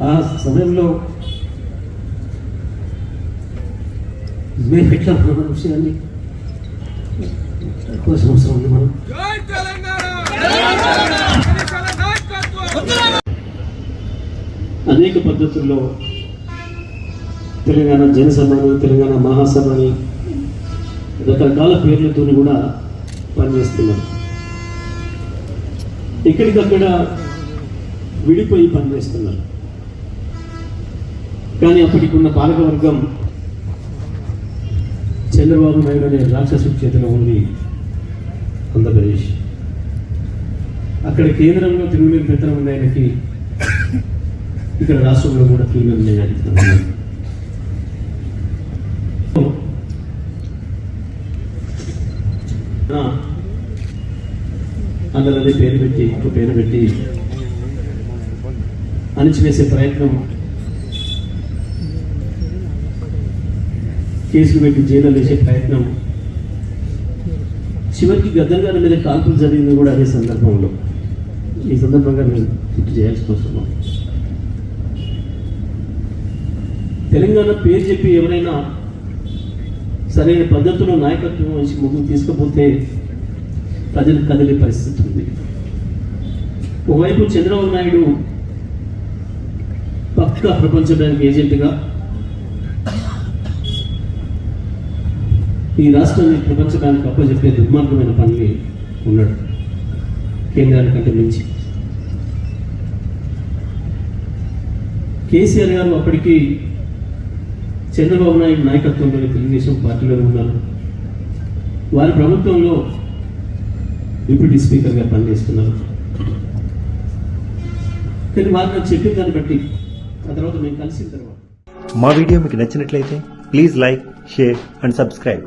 ఆ సమయంలో మేము ఎట్లా విషయాన్ని ఎక్కువ సంవత్సరం ఉంది మనం. అనేక పద్ధతుల్లో తెలంగాణ జనసభని తెలంగాణ మహాసభని రకరకాల పేర్లతో కూడా పనిచేస్తున్నారు ఎక్కడికక్కడ విడిపోయి పనిచేస్తున్నారు కానీ అప్పటికున్న పాలకవర్గం చంద్రబాబు నాయుడు అనే రాక్షసు చేతిలో ఉంది ఆంధ్రప్రదేశ్. అక్కడ కేంద్రంలో తిరుగులేని పెత్తనం ఉంది ఆయనకి ఇక్కడ రాష్ట్రంలో కూడా తిరుగులేని నడుపుతున్నాను అందరూ పేరు పెట్టి ఇంకో పేరు పెట్టి అణిచివేసే ప్రయత్నం కేసులు పెట్టి జైల్లో వేసే ప్రయత్నం. చివరికి గద్దర్ గారి మీద కాల్పులు జరిగింది కూడా అదే సందర్భంలో. ఈ సందర్భంగా నేను గుర్తు చేయాల్సి వస్తున్నాం తెలంగాణ పేరు చెప్పి ఎవరైనా సరైన పద్ధతిలో నాయకత్వం నుంచి ముందుకు తీసుకుపోతే ప్రజలు కదిలే పరిస్థితి ఉంది. ఒకవైపు చంద్రబాబు నాయుడు పక్క ప్రపంచ బ్యాంక్ ఏజెంట్గా ఈ రాష్ట్రాన్ని ప్రపంచ బ్యాంక్ అప్పచెప్పే దుర్మార్గమైన పనులు ఉన్నాడు. కేంద్రానికంటే మించి. కేసీఆర్ గారు అప్పటికి చంద్రబాబు నాయుడు నాయకత్వంలోని తెలుగుదేశం పార్టీలో ఉన్నారు. వారి ప్రభుత్వంలో డిప్యూటీ స్పీకర్గా పనిచేస్తున్నారు. కానీ వారు నాకు చెప్పిన దాన్ని బట్టి ఆ తర్వాత మేము కలిసిన తర్వాత. మా వీడియో మీకు నచ్చినట్లయితే please like share and subscribe.